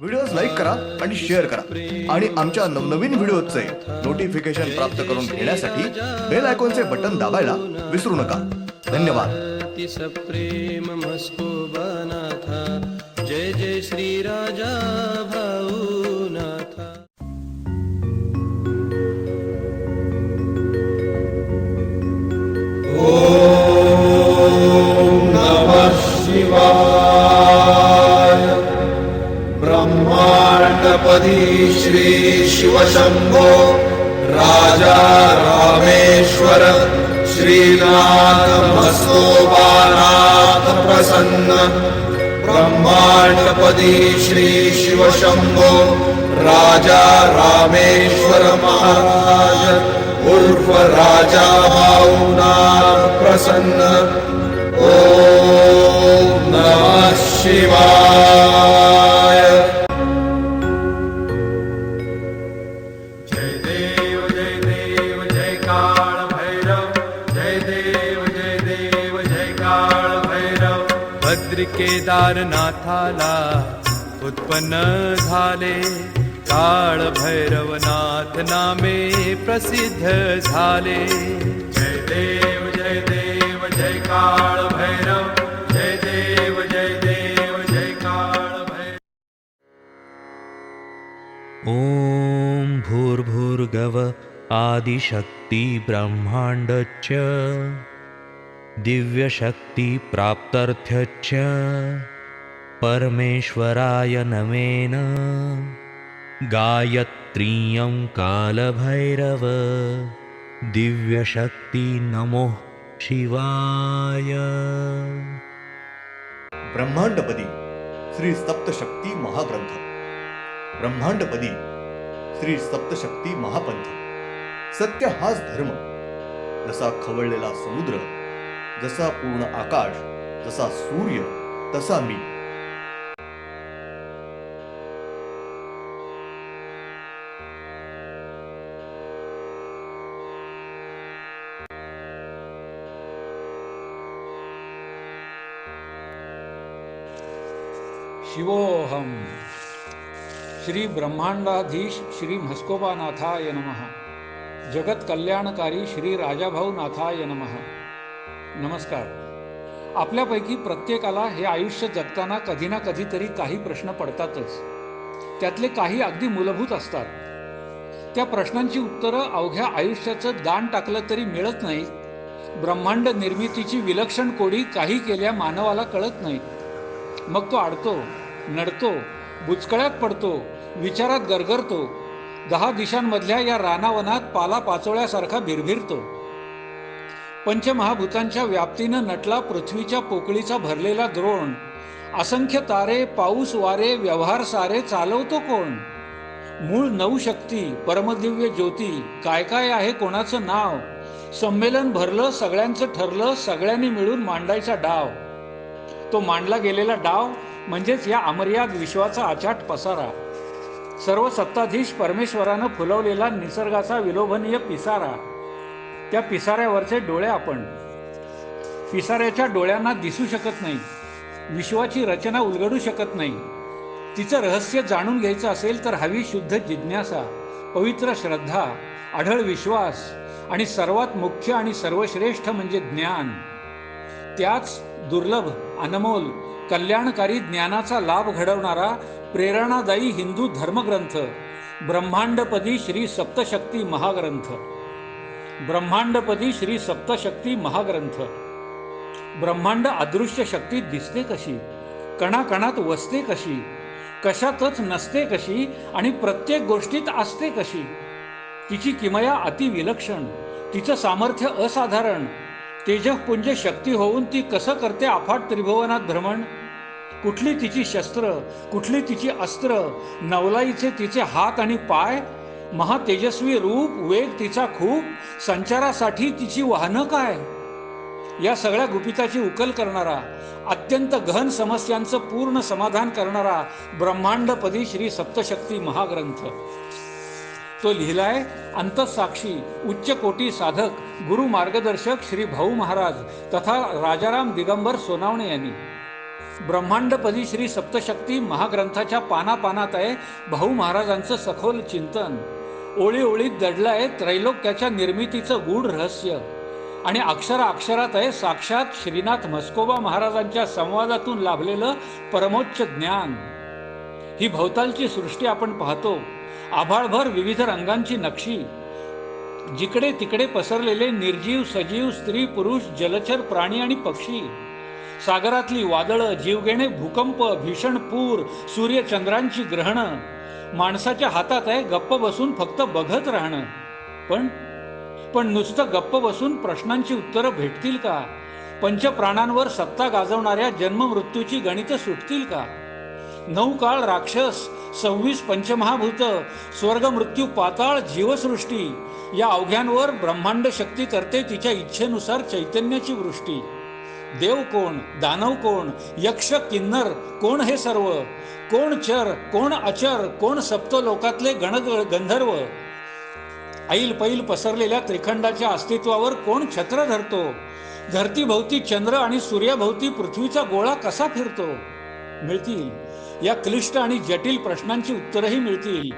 Videos like करा आणि share करा. आणि आमच्या नवनवीन व्हिडिओचे नोटिफिकेशन प्राप्त करून घेण्यासाठी बेल आयकॉनचे बटन दाबायला विसरू नका. धन्यवाद. जय जय श्री राजा भाऊनाथा. श्री शिवशम्भो राजा रामेश्वर श्रीनाथ मस्तोबानाथ प्रसन्न ब्रह्माण्डपदी श्री शिवशम्भो राजा रामेश्वर महाराज उर्फ राजा भाऊनाथ प्रसन्न उत्पन्न झाले। काळ भैरवनाथ नामे प्रसिद्ध झाले। जय देव जय देव जय काळ भैरव जय देव जय देव जय काळ भैरव ॐ भूर्भुर्गव आदिशक्ति ब्रह्माण्डच्च। दिव्यशक्तिप्राप्त्यर्थ्यच्च परमेश्वराय नमेन। गायत्रीयं कालभैरव। दिव्यशक्ति नमो शिवाय। ब्रह्मांडपदी श्री सप्तशक्ती महाग्रंथ। ब्रह्मांडपदी श्री सप्तशक्ती महापंथ। सत्य हाच धर्म। जसा खवळलेला समुद्र जसा पूर्ण आकाश जसा सूर्य तसा मी। शिवोहम श्री ब्रह्मांडाधीश श्री म्हस्कोबानाथाय नम। जगत कल्याणकारी श्री राजाभाऊ नाथाय नमस्कार। आपल्यापैकी प्रत्येकाला हे आयुष्य जगताना कधी ना कधीतरी काही प्रश्न पडतातच. त्यातले काही अगदी मूलभूत असतात. त्या प्रश्नांची उत्तरं अवघ्या आयुष्याचं दान टाकलं तरी मिळत नाही ब्रह्मांड निर्मितीची विलक्षण कोडी काही केल्या मानवाला कळत नाही मग तो अडतो नडतो बुचकळ्यात पडतो विचारात गरगरतो दहा दिशांमधल्या या रानावनात पाला पाचोळ्यासारखा भिरभिरतो. पंचमहाभूतांच्या व्याप्तीनं नटला पृथ्वीच्या पोकळीचा भरलेला द्रोण. असंख्य तारे पाऊस वारे व्यवहार सारे चालवतो कोण? मूळ नऊ शक्ती परमदिव्य ज्योती काय काय आहे कोणाचं नाव? संमेलन भरलं सगळ्यांचं ठरलं सगळ्यांनी मिळून मांडायचा डाव. तो मांडला गेलेला डाव म्हणजेच या अमर्याद विश्वाचा आचाट पसारा. सर्व सत्ताधीश परमेश्वरानं फुलवलेला निसर्गाचा विलोभनीय पिसारा. त्या पिसाऱ्यावरचे डोळे आपण. पिसाऱ्याच्या डोळ्यांना दिसू शकत नाही. विश्वाची रचना उलगडू शकत नाही. तिचं रहस्य जाणून घ्यायचं असेल तर हवी शुद्ध जिज्ञासा पवित्र श्रद्धा आढळ विश्वास आणि सर्वात मुख्य आणि सर्वश्रेष्ठ म्हणजे ज्ञान. त्याच दुर्लभ अनमोल कल्याणकारी ज्ञानाचा लाभ घडवणारा प्रेरणादायी हिंदू धर्मग्रंथ ब्रह्मांडपदी श्री सप्तशक्ती महाग्रंथ. ब्रह्मांडपदी श्री सप्तशक्ती महाग्रंथ. ब्रह्मांड अदृश्य शक्ती दिसते कशी? कणाकणात वसते कशी? कशातच नसते कशी? आणि प्रत्येक गोष्टीत असते कशी? तिची किमया अतिविलक्षण तिचं सामर्थ्य असाधारण तेजपुंज शक्ती होऊन ती कसं करते अफाट त्रिभुवनात भ्रमण? कुठली तिची शस्त्र कुठली तिची अस्त्र नवलाईचे तिचे हात आणि पाय? महातेजस्वी रूप वेग तिचा खूप संचारासाठी तिची वाहनं काय? या सगळ्या गुपिताची उकल करणारा अत्यंत गहन समस्यांचं पूर्ण समाधान करणारा ब्रह्मांडपदी श्री सप्तशक्ती महाग्रंथ. तो लिहिलाय अंतसाक्षी उच्च कोटी साधक गुरु मार्गदर्शक श्री भाऊ महाराज तथा राजाराम दिगंबर सोनावणे यांनी. ब्रह्मांडपदी श्री सप्तशक्ती महाग्रंथाच्या पानापानात आहे भाऊ महाराजांचं सखोल चिंतन. ओळी ओळीत दडलं आहे त्रैलोक्याच्या निर्मितीचं गूढ रहस्य. आणि अक्षरा अक्षरात आहे साक्षात श्रीनाथ म्हस्कोबा महाराजांच्या संवादातून लाभलेलं परमोच्च ज्ञान. ही भोवतालची सृष्टी आपण पाहतो. आभाळभर विविध रंगांची नक्षी जिकडे तिकडे पसरलेले निर्जीव सजीव स्त्री पुरुष जलचर प्राणी आणि पक्षी. सागरातली वादळं जीवघेणे भूकंप भीषण पूर सूर्यचंद्रांची ग्रहणं. माणसाच्या हातात आहे गप्प बसून फक्त बघत राहणं. पण पण नुसतं गप्प बसून प्रश्नांची उत्तरं भेटतील का? पंचप्राणांवर सत्ता गाजवणाऱ्या जन्ममृत्यूची गणितं सुटतील का? नऊ काळ राक्षस सव्वीस पंचमहाभूत स्वर्ग मृत्यू पाताळ जीवसृष्टी या अवघ्यांवर ब्रह्मांड शक्ती करते तिच्या इच्छेनुसार चैतन्याची वृष्टी. देव कोण दानव कोण यक्ष किन्नर कोण हे सर्व? कोण चर कोण अचर कोण सप्तलोकातले गण गंधर्व? ऐल पैल पसरलेल्या त्रिखंडाच्या अस्तित्वावर कोण छत्र धरतो? धरतीभोवती चंद्र आणि सूर्याभोवती पृथ्वीचा गोळा कसा फिरतो? मिळतील. या क्लिष्ट आणि जटिल प्रश्नांची उत्तरही मिळतील.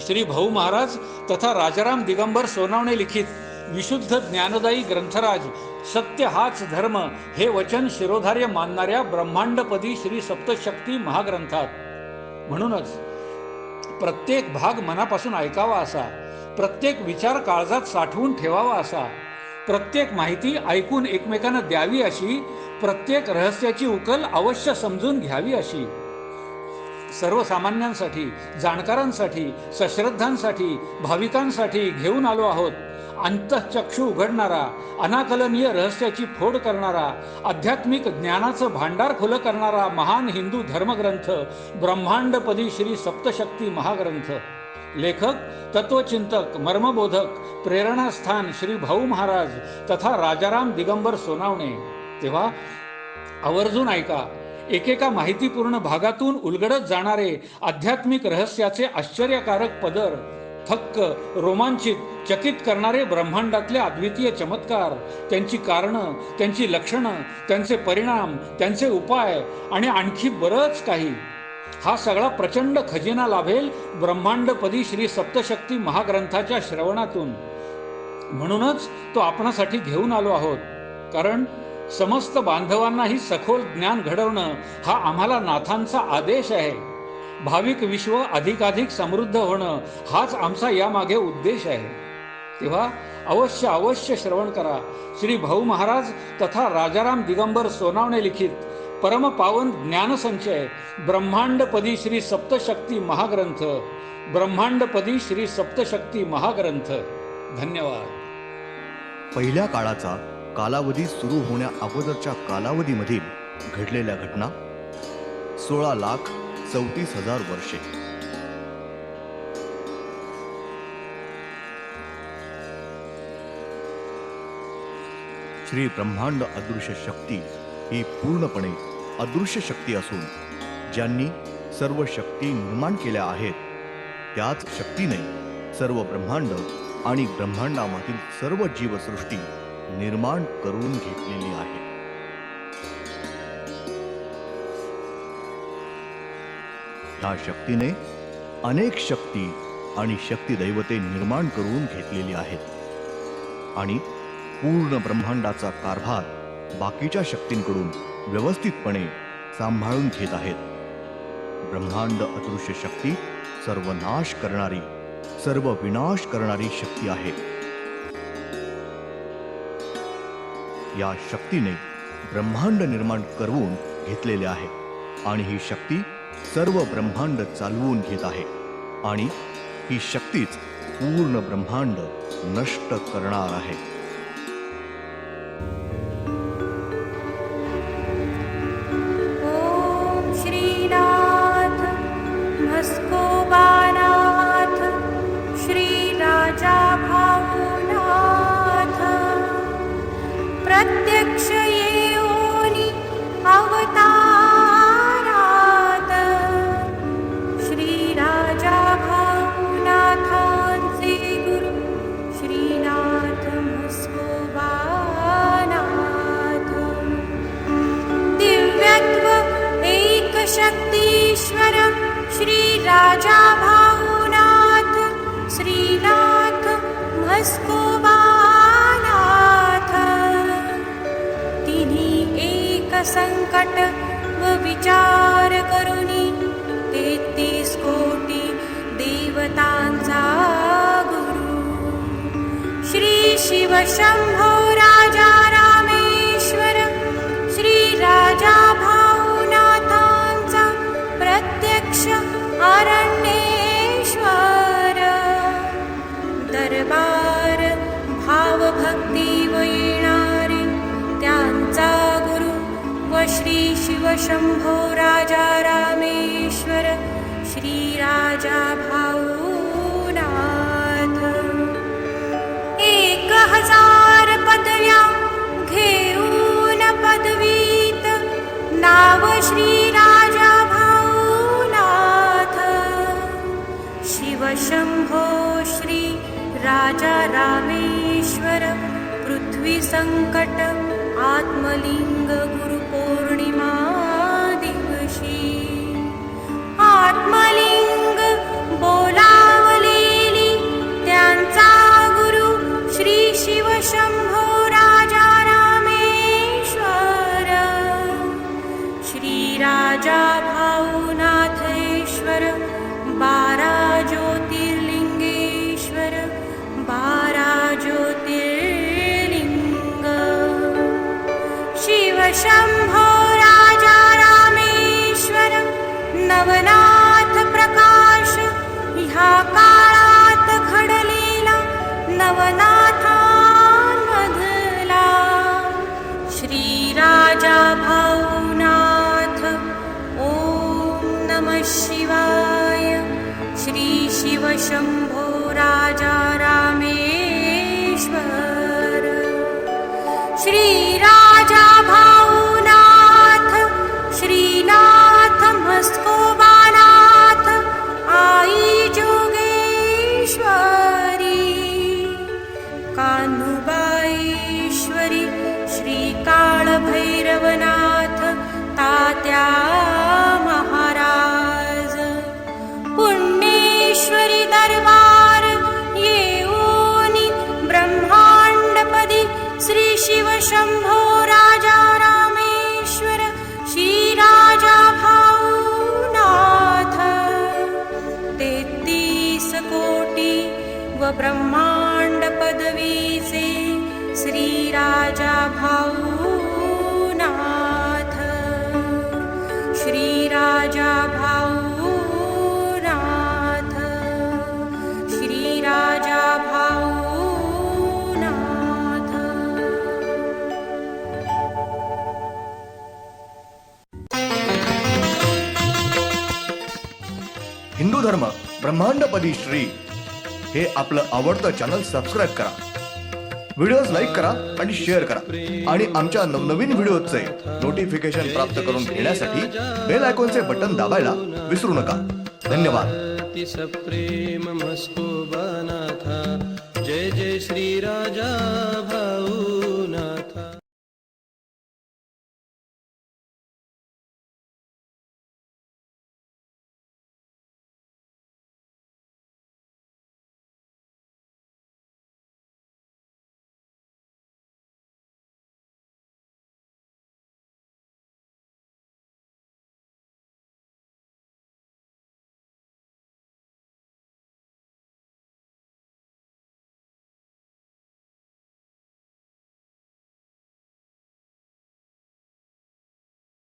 श्री भाऊ महाराज तथा राजाराम दिगंबर सोनावणे लिखित विशुद्ध ज्ञानदायी ग्रंथराज सत्य हाच धर्म हे वचन शिरोधार्य मानणाऱ्या ब्रह्मांडपदी श्री सप्तशक्ती महाग्रंथात. म्हणूनच प्रत्येक भाग मनापासून ऐकावा असा प्रत्येक विचार काळजात साठवून ठेवावा असा प्रत्येक माहिती ऐकून एकमेकांना द्यावी अशी प्रत्येक रहस्याची उकल अवश्य समजून घ्यावी अशी. सर्वसामान्यांसाठी जाणकारांसाठी सश्रद्धांसाठी भाविकांसाठी घेऊन आलो आहोत. अंतःचक्षु उघडणारा अनाकलनीय रहस्याची फोड करणारा आध्यात्मिक ज्ञानाचं भांडार खुलं करणारा महान हिंदू धर्मग्रंथ ब्रह्मांडपदी श्री सप्तशक्ती महाग्रंथ. लेखक तत्वचिंतक मर्मबोधक प्रेरणास्थान श्री भाऊ महाराज तथा राजाराम दिगंबर सोनावणे. तेव्हा आवर्जून ऐका एकेका माहितीपूर्ण भागातून उलगडत जाणारे आध्यात्मिक रहस्याचे आश्चर्यकारक पदर थक्क रोमांचित चकित करणारे ब्रह्मांडातले अद्वितीय चमत्कार त्यांची कारणं त्यांची लक्षणं त्यांचे परिणाम त्यांचे उपाय आणि आणखी बरंच काही. हा सगळा प्रचंड खजिना लाभेल ब्रह्मांडपदी श्री सप्तशक्ती महाग्रंथाच्या श्रवणातून. म्हणूनच तो आपणासाठी घेऊन आलो आहोत. कारण समस्त बांधवांनाही सखोल ज्ञान घडवणं हा आम्हाला नाथांचा आदेश आहे. भाविक विश्व अधिकाधिक समृद्ध होणं हाच आमचा यामागे उद्देश आहे. तेव्हा अवश्य अवश्य श्रवण करा. श्री भाऊ महाराज तथा राजाराम दिगंबर सोनावणे लिखित परमपावन ज्ञानसंचय ब्रह्मांडपदी श्री सप्तशक्ती महाग्रंथ ब्रह्मांडपदी श्री सप्तशक्ती महाग्रंथ. धन्यवाद. पहिल्या काळाचा कालावधी सुरू होण्या अगोदरच्या कालावधीमधील घडलेल्या घटना? सोळा लाख चौतीस हजार वर्षे. श्री ब्रह्मांड अदृश्य शक्ती ही पूर्णपणे अदृश्य शक्ती असून ज्यांनी सर्व शक्ती निर्माण केल्या आहेत त्याच शक्तीने सर्व ब्रह्मांड आणि ब्रह्मांडामधील सर्व जीवसृष्टी निर्माण करून घेतलेली आहे. ह्या शक्तीने अनेक शक्ती आणि शक्तिदैवते निर्माण करून घेतलेली आहेत. आणि पूर्ण ब्रह्मांडाचा कारभार बाकीच्या शक्तींकडून व्यवस्थितपणे सांभाळून घेत आहेत. ब्रह्मांड अदृश्य शक्ती सर्व नाश करणारी सर्व विनाश करणारी शक्ती आहे. या शक्तीने ब्रह्मांड निर्माण करवून घेतलेले आहे आणि ही शक्ती सर्व ब्रह्मांड चालवून घेत आहे आणि ही शक्तीच पूर्ण ब्रह्मांड नष्ट करणार आहे. श्रीराजा भानाथ श्रीनाथ भस्कोबानाथ तिन्ही एक संकट व विचार करुणी तेहतीस कोटी देवतांचा गुरु। श्री शिवशम्भो व श्री शिवशंभो राजा रामेश्वर श्री राजा भाऊनाथ। एक हजार पदव्या घेऊन पदवीत नाव श्री राजा भाऊनाथ। शिवशंभो श्री राजा रामेश्वर पृथ्वी संकट आत्मलिङ्ग गुरुपूर्णिमादिशी आत्मलिङ्ग नमः शिवाय। श्री शिवशंभो राजा रामेश्वर। श्री राजा भाऊनाथ। श्रीनाथ मस्कोबानाथ आई जोगेश्वरी। कान्हुबाईश्वरी। श्री श्रीराजा भाऊनाथ। श्रीराजा भाऊनाथ। श्रीराजा भाऊनाथ। हिंदू धर्म ब्रह्मांडपदी श्री. हे आपलं आवडतं चॅनल सबस्क्राईब करा. व्हिडिओज लाईक करा आणि शेअर करा. आणि आमच्या नवनवीन व्हिडिओचे नोटिफिकेशन प्राप्त करून घेण्यासाठी बेल आयकॉनचे बटन दाबायला विसरू नका. धन्यवाद.